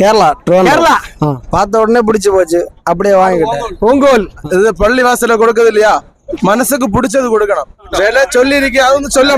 கேரளா. கேரளா. பார்த்த உடனே பிடிச்சு போச்சு. அப்படியே வாங்கிக்கிட்டேன். ஒங்கோல் இது பள்ளி வாசல்ல கொடுக்குது இல்லையா மனசுக்கு பிடிச்சது கொடுக்கணும். விலை சொல்லி இருக்கேன் அது வந்து சொல்ல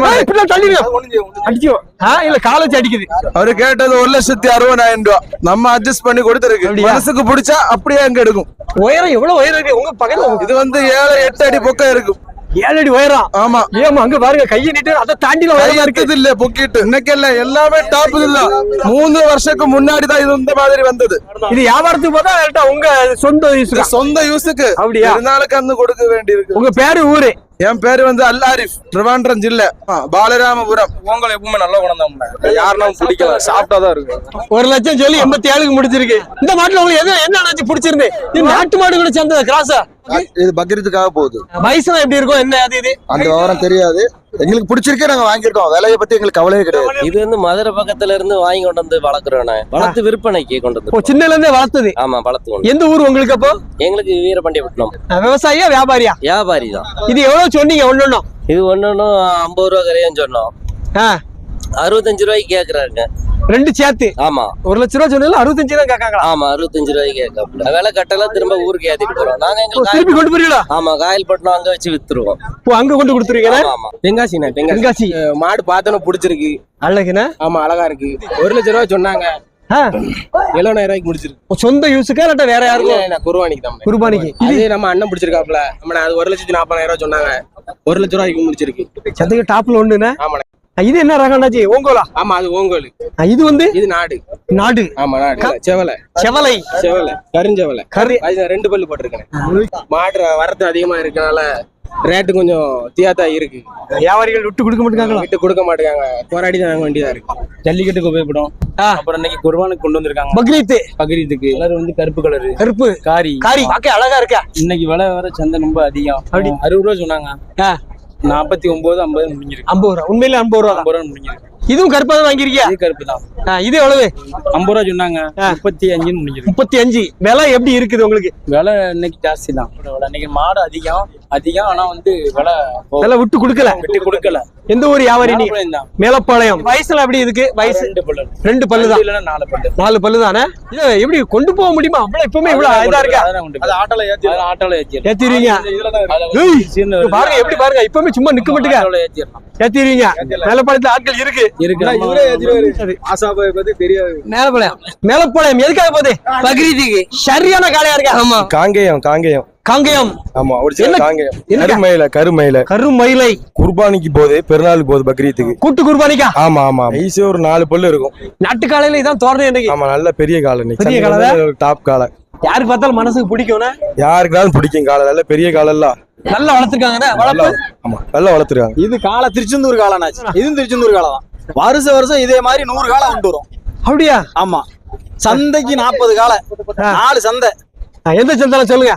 இல்ல காலேஜ் அடிக்குது. அவரு கேட்டது ஒரு லட்சத்தி அறுபதாயிரம் ரூபாய் நம்ம அட்ஜஸ்ட் பண்ணி கொடுத்துருக்கு? மனசுக்கு பிடிச்சா அப்படியே அங்க எடுக்கும். உயரம் எவ்வளவு உயரம் இருக்கு? உங்க இது வந்து ஏழு எட்டு அடி பொக்கம் இருக்கும். ஏழு அடி உயரம். ஆமா. ஏமா அங்க பாருங்க கையை நீட்டு அதை தாண்டி உயரமா இருக்கு. இருக்குது இல்ல பொக்கிட்டு. இன்னைக்கு இல்ல எல்லாமே டாப் இதுதான் மூணு வருஷத்துக்கு முன்னாடி தான் இது இந்த மாதிரி வந்தது. இது வியாபாரத்துக்கு போதா உங்க சொந்த யூஸ் சொந்த யூஸுக்கு அப்படியா? இருந்தாலும் கந்து கொடுக்க வேண்டி இருக்கு உங்க பேரு ஊரு? என் பேரு வந்து அல்லாரிஃப் திருவாண்டம் ஜில்லை. பாலராமபுரம். பொங்கல் எப்பவுமே நல்ல குணம் தான் யாருனாலும் பிடிக்கல சாப்பிட்டா தான் இருக்கு. ஒரு லட்சம் சொல்லி எண்பத்தி ஏழுக்கு முடிச்சிருக்கு. இந்த மாட்டுல உங்களுக்கு எது என்ன நினைச்சு பிடிச்சிருந்து? நாட்டு மாடு கூட சேர்ந்தது கிராஸா இது பக்ரீத்துக்காக போகுது. வயசுலாம் எப்படி இருக்கும்? என்ன அது இது? அந்த விவரம் தெரியாது. எங்களுக்கு பிடிச்சிருக்கே நாங்க வாங்கியிருக்கோம். விலையை பத்தி எங்களுக்கு கவலையே கிடையாது. இது வந்து மதுரை பக்கத்துல இருந்து வாங்கி கொண்டு வந்து வளர்க்குறோண்ணே வளர்த்து விற்பனைக்கு கொண்டு வந்து சின்னல இருந்தே வளர்த்தது? ஆமா வளர்த்து எந்த ஊர் உங்களுக்கு அப்போ? எங்களுக்கு வீரபாண்டியப்பட்டினம் விவசாயியா வியாபாரியா? வியாபாரி தான். இது எவ்வளவு சொன்னீங்க ஒண்ணு இது ஒன்னொன்னு ஐம்பது ரூபா கரையும் சொன்னோம். அறுபத்தஞ்சு ரூபாய்க்கு கேக்குறாங்க ரெண்டு சேர்த்து. ஆமா. ஒரு லட்ச ரூபா சொன்னாலும் அறுபத்தஞ்சு தான் கேட்காங்களா ஆமா அறுபத்தஞ்சு ரூபாய்க்கு கேட்கல விலை கட்டலாம் திரும்ப ஊருக்கு ஏத்திட்டு போறோம். நாங்க எங்களுக்கு திருப்பி கொண்டு போறீங்களா? ஆமா காயல் பட்டணம் அங்க வச்சு வித்துருவோம். ஓ அங்க கொண்டு கொடுத்துருவீங்க ஆமா ஆமா. தென்காசி அஹ் மாடு பார்த்தோன்னு பிடிச்சிருக்கு. அழகுண்ணா ஆமா அழகா இருக்கு. ஒரு லட்ச ரூபா சொன்னாங்க. எழுபதாயிரம் ரூபாய்க்கு முடிச்சிருக்கு. சொந்த யூஸுக்கா இல்லாட்டா வேற யாருக்கும்? குருவானிக்கு தான். குர்பானிக்கு. இது நம்ம அண்ணன் பிடிச்சிருக்காப்ல நம்ம அது ஒரு லட்சத்தி நாற்பதாயிரம் ரூபாய் சொன்னாங்க. ஒரு லட்ச ரூபாய்க்கு முடிச்சிருக்கு. சந்தைக்கு டாப்ல ஒண்ணுண்ணே அஹ் இது என்ன ரகம்னாச்சு ஓங்கோலா? ஆமா அது ஓங்கோல். இது வந்து? இது நாடு. நாடு. ஆமா நாடு. செவலை. செவலை. செவலை. கருஞ்செவலை. கரு அது ரெண்டு பல்லு போட்டிருக்கேன். மாடு வரத்து அதிகமா இருக்கனால ரேட்டு கொஞ்சம் தியாத்தா இருக்கு. வியாபாரிகள் விட்டு கொடுக்க மாட்டாங்களா விட்டு கொடுக்க மாட்டேங்காங்க. போராடி தான் வாங்க வேண்டியதா இருக்கு. ஜல்லிக்கட்டுக்கு உபயோகப்படும். அப்புறம் இன்னைக்கு குர்பானுக்கு கொண்டு வந்திருக்காங்க. பக்ரீத் பக்ரீத்துக்கு. கலர் வந்து கருப்பு கலரு கருப்பு. காரி. காரி. பார்க்க அழகா இருக்கா? இன்னைக்கு விலை வர சந்தை ரொம்ப அதிகம். அப்படி? அறுபது ரூபா சொன்னாங்க. நாற்பத்தி ஒன்பது ஐம்பது முடிஞ்சிருக்கு. ஐம்பது ரூபா. உண்மையில ஐம்பது ரூபா ஐம்பது ரூபா முடிஞ்சிருக்கு. இதுவும் கருப்பா தான் வாங்கியிருக்கியா? இது கருப்பு தான். இது எவ்வளவு? ஐம்பது ரூபா சொன்னாங்க. முப்பத்தி அஞ்சுன்னு முடிஞ்சிருக்கு. முப்பத்தி அஞ்சு. விலை எப்படி இருக்குது உங்களுக்கு? விலை இன்னைக்கு ஜாஸ்தி தான். இன்னைக்கு மாடு அதிகம். அதிகம் ஆனா வந்து விலை விலை விட்டு கொடுக்கல. விட்டு கொடுக்கல. எந்த ஊர் வியாபாரி நீ? மேலப்பாளையம். வயசுல எப்படி இதுக்கு வயசு ரெண்டு பல்லு. ரெண்டு பல்லு தான். இல்லைன்னா நாலு பல்லு. நாலு பல்லு தானே? இது எப்படி கொண்டு போக முடியுமா? அவ்வளவு இப்பவுமே இவ்வளவு இதா இருக்கா? அது ஆட்டோல ஏத்தி ஆட்டோல ஏத்தி ஏத்திடுவீங்க பாருங்க எப்படி பாருங்க. இப்பவுமே சும்மா நிக்க மாட்டுங்க ஏத்திடுவீங்க மேலப்பாளையத்துல ஆட்கள் இருக்கு. இருக்கு. ஆசாபாய் பத்தி தெரியாது மேலப்பாளையம். மேலப்பாளையம் எதுக்காக போகுது? பக்ரீத்துக்கு. சரியான காளையா இருக்கா? ஆமா. காங்கேயம் காங்கேயம். காங்கயம். ஆமா ஒரு கருமயில கருமயில. கருமயிலை. குர்பானிக்கு போகுது பெருநாளுக்கு போகுது பக்ரீத்துக்கு. கூட்டு குர்பானிக்கா? ஆமா ஆமா ஈஸியா ஒரு நாலு பல்லு இருக்கும். நாட்டு காலையில இதான் தோரணை இன்னைக்கு. ஆமா நல்ல பெரிய காலை. பெரிய காலை? டாப் காலை. யாருக்கு பார்த்தாலும் மனசுக்கு பிடிக்கும்னா யாருக்குனாலும் பிடிக்கும் காலை. நல்ல பெரிய காலை எல்லாம் நல்லா வளர்த்துருக்காங்க வளர்ப்பு? ஆமா நல்லா வளர்த்துருக்காங்க. இது காலை திருச்செந்தூர் காலம்னாச்சு இதுவும் திருச்செந்தூர் காலம் தான். வருஷம் வருஷம் இதே மாதிரி நூறு காலம் கொண்டு வரும். அப்படியா? ஆமா. சந்தைக்கு நாற்பது காலை. நாலு சந்தை. எந்த சந்தாலும் சொல்லுங்க?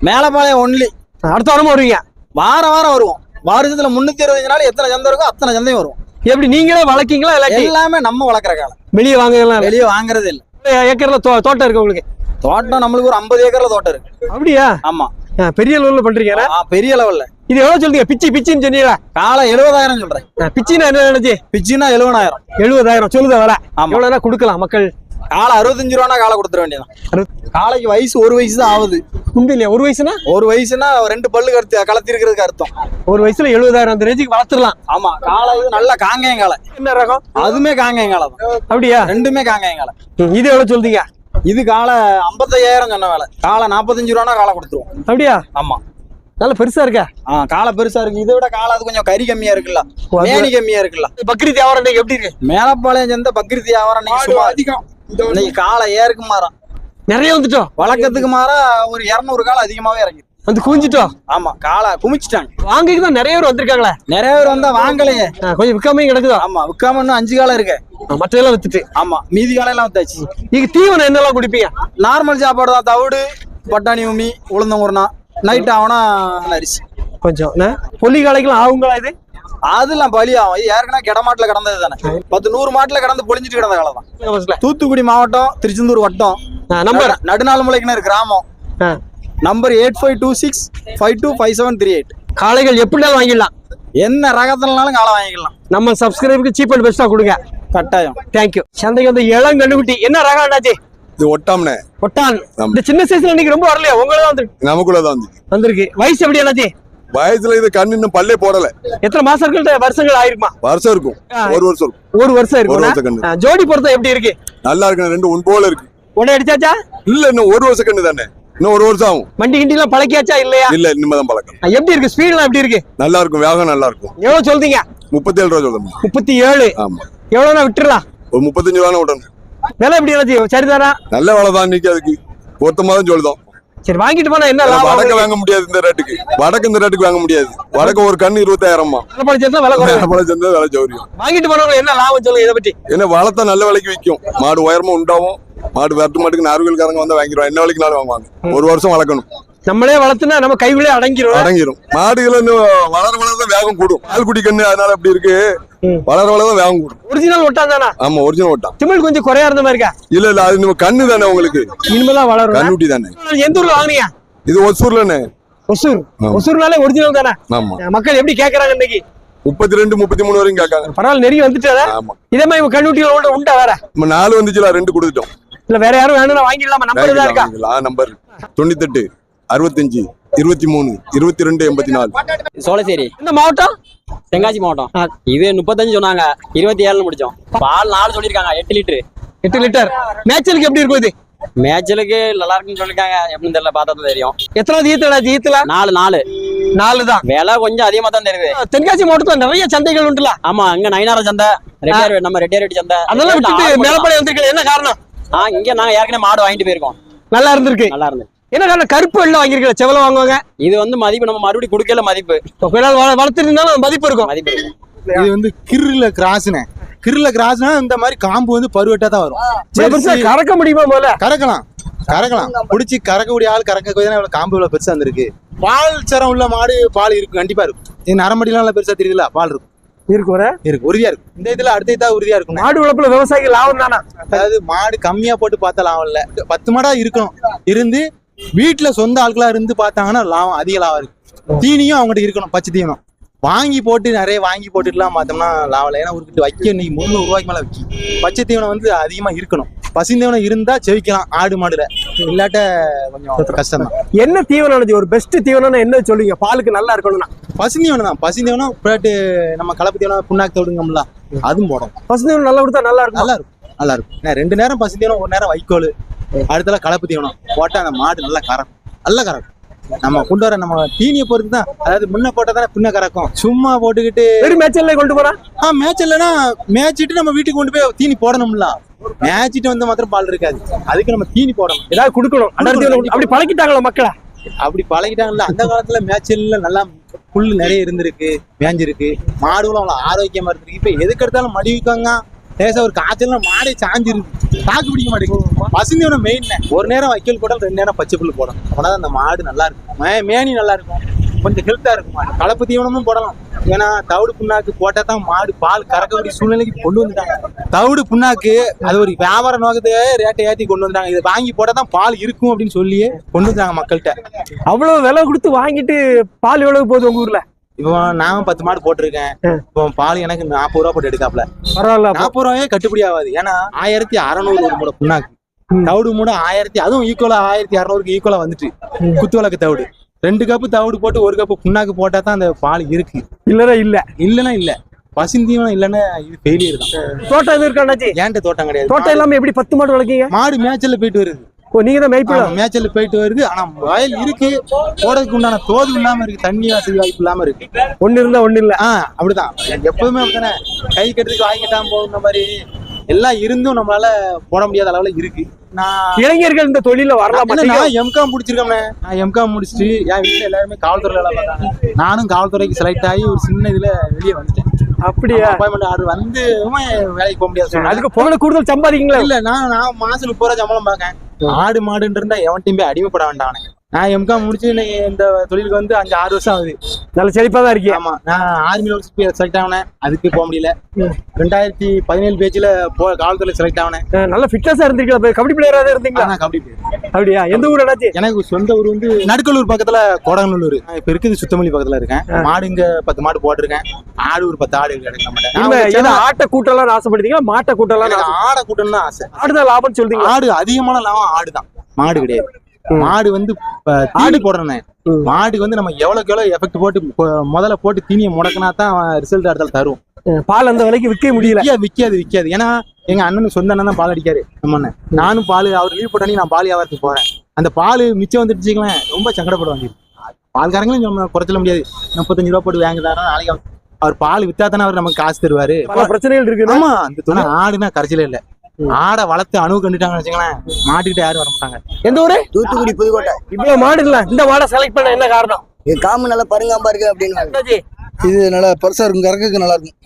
மேலப்பாளையம் ஒன்லி அடுத்த வாரமா வருவீங்க. வாரம் வாரம் வருவோம். வருஷத்துல முன்னூத்தி இருபத்தஞ்சு நாள் எத்தனை சந்தை இருக்கோ அத்தனை சந்தையும் வரும் எப்படி நீங்களே வளர்க்கீங்களா இல்லாட்டி? எல்லாமே நம்ம வளர்க்குற காலம். வெளியே வாங்கலாம் வெளியே வாங்குறதே இல்லை. ஏக்கர்ல தோ- தோட்டம் இருக்கு உங்களுக்கு? தோட்டம் நம்மளுக்கு ஒரு ஐம்பது ஏக்கர்ல தோட்டம் இருக்கு. அப்படியா? ஆமா. பெரிய லெவல்ல பண்றீங்க ஆ, பெரிய லெவல்ல இது எவ்வளவு சொல்றீங்க? பிச்சி பிச்சின்னு சொன்னீங்களா? காலை எழுபதாயிரம் சொல்றேன். ஆ, பிச்சின்னா என்ன நினைச்சு பிச்சுனா எழுபதாயிரம். எழுபதாயிரம். சொல்லுதா வேலை. எவ்வளவுனா கொடுக்கலாம் மக்கள். காலை அறுபத்தஞ்சு ரூபானா காலை கொடுத்துட வேண்டியதான் காலைக்கு வயசு ஒரு வயசு தான் ஆகுது. உண்டு ஒரு வயசுனா? ஒரு வயசுனா ரெண்டு பல்லு கருத்து களத்திருக்கிறதுக்கு அர்த்தம். ஒரு வயசுல எழுபதாயிரம் அந்த ரேஞ்சுக்கு வளர்த்துடலாம். ஆமா காலை இது நல்ல காங்கேயம் காலை. என்ன ரகம்? அதுமே காங்கேயம் காலை தான். அப்படியா? ரெண்டுமே காங்கேயம் காலை. இது எவ்வளவு சொல்றீங்க? இது காலை ஐம்பத்தையாயிரம் சொன்ன வேலை. காலை நாற்பத்தஞ்சு ரூபானா காலை கொடுத்துருவோம். அப்படியா? ஆமா. நல்ல பெருசா இருக்கா? ஆ காலை பெருசா இருக்கு. இதை விட காலை அது கொஞ்சம் கறி கம்மியா இருக்குல்ல. மேனி கம்மியா இருக்குல்ல. பக்ரீத் வியாபாரம் எப்படி இருக்கு? மேலப்பாளையம் சேர்ந்த பக்ரீத் வியாபாரம் அதிகம். இன்னைக்கு காலை ஏருக்கு மாறாம் நிறைய வந்துட்டோம் வழக்கத்துக்கு மாறா ஒரு இரநூறு காலை அதிகமாவே இறங்கி வந்து குவிஞ்சிட்டோம் ஆமா காலை குமிச்சிட்டாங்க. வாங்கிக்கு தான் நிறைய பேர் வந்திருக்காங்களே? நிறைய பேர் வந்தா வாங்கலையே. கொஞ்சம் விற்காமையும் கிடக்குதா? ஆமா விற்காம இன்னும் அஞ்சு காலம் இருக்கு. மற்றதெல்லாம் வித்துட்டு. ஆமா மீதி காலம் எல்லாம் வித்தாச்சு. நீங்க தீவனம் என்னெல்லாம் குடிப்பீங்க? நார்மல் சாப்பாடு தான் தவிடு பட்டாணி உமி உளுந்தங்குறனா நைட் ஆகுனா அரிசி. கொஞ்சம்? பொலி காலைக்கெல்லாம் ஆகுங்களா இது? அதெல்லாம் பலியாகும் இது ஏற்கனவே கிடமாட்டுல கிடந்தது தானே? பத்து நூறு மாட்டுல கிடந்து பொழிஞ்சிட்டு கிடந்த காலம் தான். தூத்துக்குடி மாவட்டம் திருச்செந்தூர் வட்டம். நம்பர் நடு- நடுநாள்முளைக்கிணறு கிராமம். Number eight five two six five two five seven three eight காளைகள் எப்படினாலும் வாங்கிடலாம். என்ன ரகத்துலனாலும் காலை வாங்கிக்கலாம் நம்ம சப்ஸ்கிரைபருக்கு சீப் அண்ட் பெஸ்டா கொடுங்க. கட்டாயம். தேங்க்யூ சந்தைக்கு வந்து இளம் கண்ணுக்குட்டி. என்ன ரகம் அண்ணாச்சி? இது ஒட்டாமனே ஒட்டான். இந்த சின்ன சைஸ்ல இன்னைக்கு ரொம்ப வரலையா? உங்களதான் வந்து நமக்குள்ளதான் வந்து. வந்திருக்கு. வயசு எப்படி என்னாச்சு வயசுல இது கண்ணு இன்னும் பல்லே போடல. எத்தனை மாசங்கள் வருஷங்கள் ஆயிருக்குமா? வருஷம் இருக்கும். ஒரு வருஷம் இருக்கும். ஒரு வருஷம் ஒரு வருஷம் இருக்கும் கண்ணு. ஜோடி பொருத்தம் எப்படி இருக்கு? நல்லா இருக்கு ரெண்டு ஒன் போல இருக்கு. உடனே அடிச்சாச்சா? இல்ல இன்னும் ஒரு வருஷம் கண்ணு தானே. இன்னும் ஒரு வருஷம் ஆகும். வண்டி கிண்டி எல்லாம் பழக்கியாச்சா இல்லையா? இல்ல இனிமேதான் பழக்கம் எப்படி இருக்கு? ஸ்பீட்லாம் எப்படி இருக்கு? நல்லா இருக்கும் வேகம் நல்லா இருக்கும். எவ்வளவு சொல்றீங்க? முப்பத்தி ஏழு ரூபா சொல்லணும் முப்பத்தி ஏழு ஆமா. எவ்வளவுனா விட்டுறலாம்? ஒரு முப்பத்தஞ்சு ரூபா விடணும். விலை எப்படி சரிதானா? நல்ல வேலை தான் இன்னைக்கு அதுக்கு. பொருத்தமா தான் சொல்லுதோம். சரி வாங்கிட்டு போனா என்ன வடக்க லாபம்? வாங்க முடியாது இந்த ரேட்டுக்கு வடக்கு இந்த ரேட்டுக்கு வாங்க முடியாது. வடக்கு ஒரு கண்ணு இருபத்தாயிரமா விலை சேர்த்தா விலை பழம் சேர்ந்தா விலை சௌரியம் வாங்கிட்டு போனவங்க என்ன லாபம் சொல்லுங்க இதை பத்தி? ஏன்னா வளர்த்தா நல்ல விலைக்கு விற்கும் மாடு உயரமா உண்டாவும். மாடு வெட்டு மாட்டுக்கு நார்கோயில்காரங்க வந்து வாங்கிடுவாங்க. என்ன விலைக்குனாலும் வாங்குவாங்க. ஒரு வருஷம் வளர்க்கணும். நம்மளே வளர்த்துனா நம்ம கைவிலே அடங்கிரும். அடங்கிரும். மாடுகள் வளர வளர வேகம் கூடும். பால் குடி கண்ணு அதனால அப்படி இருக்கு. வளர வளர வேகம் கூடும். ஒரிஜினல் ஒட்டான் தானா? ஆமா ஒரிஜினல் ஓட்டான் திமிழ் கொஞ்சம் குறையா இருந்த மாதிரி இருக்கா? இல்ல இல்ல அது நம்ம கண்ணு தானே உங்களுக்கு. இனிமேதான் வளரும் கண்ணுட்டி தானே. எந்த ஊர்ல வாங்குனீங்க? இது ஒசூர்லண்ணே ஒசூர். ஒசூர்னாலே ஒரிஜினல் தானே? ஆமா. மக்கள் எப்படி கேக்குறாங்க இன்னைக்கு? முப்பத்தி ரெண்டு முப்பத்தி மூணு வரைக்கும் கேட்காங்க. பரவாயில்ல நெருங்கி வந்துட்டாரா இதே மாதிரி கண்ணுட்டிகளோட உண்டா வேற? நம்ம நாலு வந்துச்சுல ரெண்டு கொடுத்துட்டோம். இல்ல வேற யாரும் வேணும்னா வாங்கிடலாமா? நம்பர் தான் இருக்கா? நம்பர். தொண்ணூத்தெட்டு. அறுபத்தஞ்சு இருபத்தி மூணு இருபத்தி ரெண்டு எண்பத்தி நாலு சோழசேரி. இந்த மாவட்டம்? தென்காசி மாவட்டம். இது முப்பத்தஞ்சு சொன்னாங்க. இருபத்தி ஏழுல முடிச்சோம். பால் நாலு சொல்லியிருக்காங்க. எட்டு லிட்டரு. எட்டு லிட்டர். மேய்ச்சலுக்கு எப்படி இருக்கும் இது மேட்சலுக்கு நல்லா இருக்குன்னு சொல்லியிருக்காங்க. எப்படின்னு தெரியல பார்த்தா தான் தெரியும். எத்தனாவது ஈத்தடா ஈத்துல? நாலு நாலு. நாலு தான் விலை கொஞ்சம் அதிகமா தான் தெரியுது தென்காசி மாவட்டத்துல நிறைய சந்தைகள் உண்டுல. ஆமா அங்க நயினார சந்தை ரெட்டியார் நம்ம ரெட்டியார் வெட்டி சந்தை. அதெல்லாம் விட்டுட்டு மேலப்படை வந்திருக்கீங்க என்ன காரணம்? தான். ஆ இங்க நாங்க ஏற்கனவே மாடு வாங்கிட்டு போயிருக்கோம். நல்லா இருந்திருக்கு. நல்லா இருந்து என்ன காரணம் கருப்பு வெள்ளம் வாங்கிருக்கல செவல வாங்குவாங்க? இது வந்து மதிப்பு நம்ம மறுபடியும் கொடுக்கல மதிப்பு. இப்ப கொஞ்ச நாள் வள- வளர்த்துட்டு இருந்தாலும் மதிப்பு இருக்கும். மதிப்பு இருக்கும். இது வந்து கிருல கிராஸ்னே கிருல கிராஸ்னா இந்த மாதிரி காம்பு வந்து பருவட்டா தான் வரும். கறக்க முடியுமா முதல்ல? கறக்கலாம். கறக்கலாம். பிடிச்சி கறக்கக்கூடிய ஆள் கறக்க இவ்வளவு காம்பு இவ்வளவு பெருசா வந்திருக்கு. பால் சரம் உள்ள மாடு பால் இருக்கும் கண்டிப்பா இருக்கும். இது நரம்படிலாம் நல்லா பெருசா தெரியுதுல பால் இருக்கும். இருக்கு ஒரு இருக்கு உறுதியா இருக்கும். இந்த இதுல அடுத்த இதா உறுதியா இருக்கும். மாடு வளர்ப்புல விவசாயிகள் லாபம் தானா? அதாவது மாடு கம்மியா போட்டு பார்த்தா லாபம் இல்ல. பத்து மாடா இருக்கணும். இருந்து வீட்டுல சொந்த ஆட்களா இருந்து பார்த்தாங்கன்னா லாபம் அதிக லாபம் இருக்கு. தீனியும் அவங்ககிட்ட இருக்கணும் பச்சை தீவனம். வாங்கி போட்டு நிறைய வாங்கி போட்டுட்டுலாம் பார்த்தோம்னா லாபம் ஏன்னா ஒரு வைக்க இன்னைக்கு முந்நூறு ரூபாய்க்கு மேல விற்கி பச்சை தீவனம் வந்து அதிகமா இருக்கணும். பசு தீவனம் இருந்தா செவிக்கலாம் ஆடு மாடுல. இல்லாட்ட கொஞ்சம் கஷ்டம் தான் என்ன தீவனம்? ஒரு பெஸ்ட் தீவனம்னா என்ன சொல்லுவீங்க? பாலுக்கு நல்லா இருக்கணும்னா. பசு தீவனம் தான். பசு தீவனம் பிளாட்டு நம்ம கலப்பு தீவனம் புண்ணாக்கு தோடுங்கம்ல அதுவும் போடும் பசு தீவனம் நல்லா கொடுத்தா நல்லா இருக்கும்? நல்லா இருக்கும். நல்லா இருக்கும். ரெண்டு நேரம் பசு தீவனம் ஒரு நேரம் வைக்கோல். அடுத்தல கலப்பு தீவனம். போட்டா அந்த மாடு நல்லா கறக்கும். நல்லா கறக்கும். நம்ம கொண்டு வர நம்ம தீனியை பொறுத்து தான் அதாவது முன்ன போட்டா தானே பின்ன கறக்கும். சும்மா போட்டுக்கிட்டு வெறும் மேய்ச்சல்ல கொண்டு போறா ஆ மேட்ச் இல்லைன்னா மேய்ச்சிட்டு நம்ம வீட்டுக்கு கொண்டு போய் தீனி போடணும்ல. மேய்ச்சிட்டு வந்து மாத்திரம் பால் இருக்காது. அதுக்கு நம்ம தீனி போடணும். ஏதாவது கொடுக்கணும். அப்படி பழக்கிட்டாங்களா மக்களை? அப்படி பழகிட்டாங்கல்ல அந்த காலத்துல மேய்ச்சல்ல நல்லா புல் நிறைய இருந்திருக்கு மேய்ஞ்சிருக்கு மாடுகளும் அவ்வளோ ஆரோக்கியமா இருந்திருக்கு. இப்ப எதுக்கு எடுத்தாலும் மடிவிக்காங்க. லேசா ஒரு காய்ச்சல்னா மாடே சாஞ்சிருக்கு தாக்கு பிடிக்க மாட்டேங்குது. பசுந்தீவனம் மெயின் ஒரு நேரம் வைக்கல் போட்டாலும் ரெண்டு நேரம் பச்சை புல் போடணும் அப்பதான் அந்த மாடு நல்லா இருக்கும். மே மேனி நல்லா இருக்கும். கொஞ்சம் ஹெல்த்தா இருக்கும். மாடு கலப்பு தீவனமும் போடலாம். ஏன்னா தவிடு புண்ணாக்கு போட்டா தான் மாடு பால் கறக்கக்கூடிய சூழ்நிலைக்கு கொண்டு வந்துட்டாங்க. தவிடு புண்ணாக்கு அது ஒரு வியாபார நோக்கத்தை ரேட்டை ஏத்தி கொண்டு வந்தாங்க இதை வாங்கி போட்டா தான் பால் இருக்கும் அப்படின்னு சொல்லியே கொண்டு வந்தாங்க மக்கள்கிட்ட. அவ்வளவு விலை கொடுத்து வாங்கிட்டு பால் எவ்வளவு போகுது உங்க ஊர்ல? இப்போ நான் பத்து மாடு போட்டிருக்கேன். இப்போ பால் எனக்கு நாற்பது ரூபா போட்டு எடுக்காப்ல பரவாயில்ல. நாற்பது ரூபாயே கட்டுப்படி ஆகாது ஏன்னா ஆயிரத்தி அறநூறு ஒரு மூட புண்ணாக்கு. தவிடு மூட ஆயிரத்தி அதுவும் ஈக்குவலா ஆயிரத்தி அறநூறுக்கு ஈக்குவலா வந்துட்டு. குத்து விளக்கு தவிடு. ரெண்டு கப்பு தவிடு போட்டு ஒரு கப்பு புண்ணாக்கு போட்டா தான் அந்த பால் இருக்கு. இல்லனா இல்ல. இல்லைன்னா இல்ல. பசுந்தீவனம் இல்லைன்னா இது ஃபெயிலியர் தான். தோட்டம் எதுவும் இருக்காண்டாச்சி ஏன்ட்ட தோட்டம் கிடையாது. தோட்டம் இல்லாம எப்படி பத்து மாடு வளர்க்கீங்க? மாடு மேய்ச்சல்ல போயிட்டு வருது. ஓ நீங்க தான் மேய்ப்பீங்க ஆமா, மேய்ச்சல்ல போயிட்டு வருது. ஆனா வயல் இருக்கு. போடுறதுக்கு உண்டான தோது இல்லாம இருக்கு. தண்ணி வசதி வாய்ப்பு இல்லாம இருக்கு. ஒண்ணு இருந்தா ஒண்ணு இல்ல. ஆ அப்படிதான். எப்பவுமே அப்படித்தானே? கை கட்டுறதுக்கு வாங்கி கட்டாம போகுற மாதிரி எல்லாம் இருந்தும் நம்மளால போட முடியாத அளவுல இருக்கு. இளைஞர்கள் இந்த தொழில வரலாம் நான் எம்காம் முடிச்சிருக்கேன் நான் எம்காம் முடிச்சுட்டு என் வீட்டுல எல்லாருமே காவல்துறையில வேலை பார்த்தாங்க நானும் காவல்துறைக்கு செலக்ட் ஆகி ஒரு சின்ன இதுல வெளியே வந்துட்டேன். அப்படியா? அப்பாயின்மெண்ட் ஆர்டர் வந்து வேலைக்கு போக முடியாது. அதுக்கு பொங்கல் கூடுதல் சம்பாதிக்கீங்களா? இல்ல நான் நான் மாசம் முப்பது ரூபா சம்பளம் பார்க்கேன் ஆடு மாடுன்னு இருந்தா எவன்ட்டையும் போய் அடிமைப்பட வேண்டாம் நான் எம்காம் முடிச்சு இந்த தொழிலுக்கு வந்து அஞ்சு ஆறு வருஷம் ஆகுது. நல்ல செழிப்பா தான் இருக்கீங்க ஆமா நான் ஆர்மியில செலக்ட் ஆனேன். அதுக்கு போக முடியல. ரெண்டாயிரத்தி பதினேழு பேஜ்ல போ காவல்துறையில செலக்ட் அஹ் நல்ல ஃபிட்னஸா இருந்திருக்கீங்களா? கபடி பிளேயரா இருந்தீங்களா? நான் கபடி player. அப்படியா? எந்த ஊர் அண்ணாச்சி எனக்கு சொந்த ஊர் வந்து நடுக்கலூர் பக்கத்துல கோடங்கநல்லூர் இப்ப இருக்குது சுத்தமல்லி பக்கத்துல இருக்கேன். மாடு இங்க பத்து மாடு போட்டிருக்கேன். ஆடு ஒரு பத்து ஆடு இருக்கு இல்ல ஏதோ ஆட்டை கூட்டலாம் ஆசைப்படுறீங்களா? மாட்டை எனக்கு ஆடை கூட்டணும் தான் ஆசை. ஆடுதான் லாபம்னு சொல்றீங்க ஆடு அதிகமான லாபம் ஆடுதான். மாடு கிடையாது. மாடு வந்து ஆடு போடுறேன். மாடுக்கு வந்து நம்ம எவ்வளவுக்கு எவ்வளவு எஃபெக்ட் போட்டு முதல்ல போட்டு தீனியை முடக்கினா தான் ரிசல்ட் அடுத்தால தரும். பால் அந்த விலைக்கு விற்க முடியல. விக்காது விக்காது ஏன்னா எங்க அண்ணனுக்கு சொந்த அண்ணன் தான் பால் அடிக்காரு. நம்ம அண்ணன். நானும் பால் அவர் லீவ் போட்டானே நான் பால் வியாபாரத்துக்கு போறேன். அந்த பால் மிச்சம் வந்துடுச்சுங்களேன் ரொம்ப சங்கடப்படுவாங்க. பால்காரங்களும் நம்ம குறைச்சல முடியாது. முப்பத்தஞ்சு ரூபா போட்டு வாங்குதாரா நாளைக்கு அவர்- அவர் பால் வித்தா தானே அவர் நமக்கு காசு தருவாரு. பல பிரச்சனைகள் இருக்கு. ஆமா அந்த துணை ஆடுனா கரைச்சலே இல்ல. ஆடை வளர்த்து அணு கண்டுட்டாங்கன்னு வச்சுங்களேன் மாட்டிக்கிட்டு யாரும் வர மாட்டாங்க. எந்த ஊரு? தூத்துக்குடி புதுக்கோட்டை. இவ்வளவு மாடு இல்ல இந்த மாடை செலக்ட் பண்ண என்ன காரணம்? இது காமு நல்லா பருங்காம்பா இருக்கு அப்படின்னு இது நல்லா பெருசா இருக்கும் கறக்குக்கு நல்லா இருக்கும்.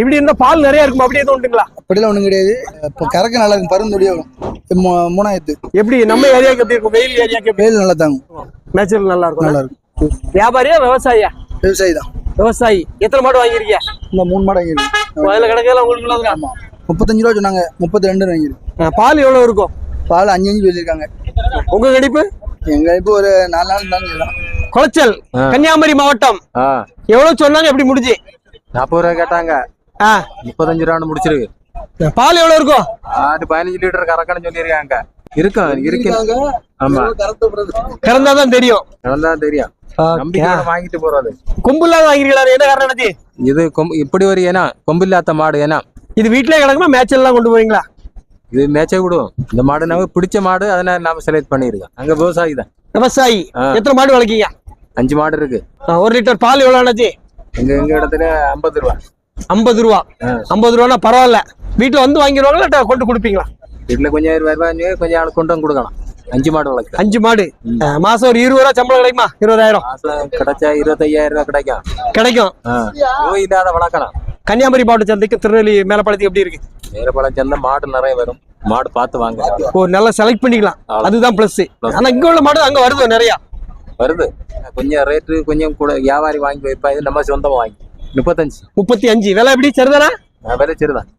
இப்படி இருந்தா பால் நிறைய இருக்கும் அப்படியே எதுவும் உண்டுங்களா? அப்படிலாம் ஒண்ணும் கிடையாது. இப்போ கறக்க நல்லா இருக்கும் பருந்தொடியா மூணாயிரத்து. எப்படி நம்ம ஏரியாக்கு எப்படி இருக்கும்? வெயில் ஏரியாக்கு வெயில் நல்லா தாங்கும். நேச்சுரல் நல்லா இருக்கும். நல்லா இருக்கும். வியாபாரியா விவசாயியா? விவசாயி தான். விவசாயி. எத்தனை மாடு வாங்கிருக்கீங்க இந்த மூணு மாடு வாங்கிருக்கு அதுல கிடக்கல உங்களுக்கு உள்ளதுங்க. முப்பத்தஞ்சு ரூபா சொன்னாங்க. முப்பத்தி ரெண்டு ஆ, பால் எவ்வளவு இருக்கும்? பால் அஞ்சு அஞ்சு சொல்லியிருக்காங்க. உங்க கணிப்பு எங்க இப்போ ஒரு நாலு நாள் இருந்தாலும் சொல்லலாம் குளச்சல் கன்னியாகுமரி மாவட்டம். எவ்வளவு சொன்னாங்க எப்படி முடிஞ்சு? நாற்பது ரூபா கேட்டாங்க. முப்பத்தஞ்சு ரூபான்னு முடிச்சிருக்கு பால் எவ்வளவு இருக்கும்? ஆடு பதினஞ்சு லிட்டர் கறக்கணும்னு சொல்லியிருக்காங்க. இருக்கும் இருக்கு. ஆமா. கறந்தாதான் தெரியும். தான் தெரியும். நம்பிக்கையோட வாங்கிட்டு போறது. கொம்பு இல்லாத வாங்கிருக்கலாம் என்ன காரணம்? இது கொம்பு இப்படி ஒரு இனம் கொம்பில்லாத மாடு இனம் இது வீட்லயே கிடக்குமா? மேட்ச் எல்லாம் கொண்டு போவீங்களா? இது மேய்ச்ச விடுவோம் இந்த மாடு நமக்கு பிடிச்ச மாடு அதனால நாம செலக்ட் பண்ணியிருக்கோம். அங்க விவசாயி தான். விவசாயி. எத்தனை மாடு வளர்க்கீங்க? அஞ்சு மாடு இருக்கு. ஒரு லிட்டர் பால் எவ்வளவு ஆனாச்சு எங்க எங்க இடத்துல ஐம்பது ரூபா. ஐம்பது ரூபா. ஐம்பது ரூபானா பரவாயில்ல. வீட்டுல வந்து வாங்கிடுவாங்களா? கொண்டு கொடுப்பீங்களா? வீட்டுல கொஞ்சம் வருவாங்க கொஞ்சம் ஆள் கொண்டு வந்து கொடுக்கலாம். அஞ்சு மாடு வளர்க்க அஞ்சு மாடு. மாசம் ஒரு இருபது ரூபா சம்பளம் கிடைக்குமா? இருபதாயிரம். கிடைச்சா இருபத்தையாயிரம் ரூபாய் கிடைக்கும். கிடைக்கும். நோய் இல்லாத வளர்க்கலாம். கன்னியாகுமரி மாவட்ட சந்தைக்கு திருநெல்வேலி மேலப்பாளையத்துக்கு எப்படி இருக்கு? பழம் சேர்ந்தா மாடு நிறைய வரும். மாடு பார்த்து வாங்க. ஒரு நல்லா செலக்ட் பண்ணிக்கலாம். அதுதான் பிளஸ் ஆனா இங்க உள்ள மாடு அங்க வருது நிறைய? வருது. கொஞ்சம் ரேட்டு கொஞ்சம் கூட வியாபாரி வாங்கி வைப்பா. இது நம்ம சொந்தமா வாங்கி. முப்பத்தஞ்சு. முப்பத்தி அஞ்சு. விலை எப்படி? சரிதானா விலை சரிதான்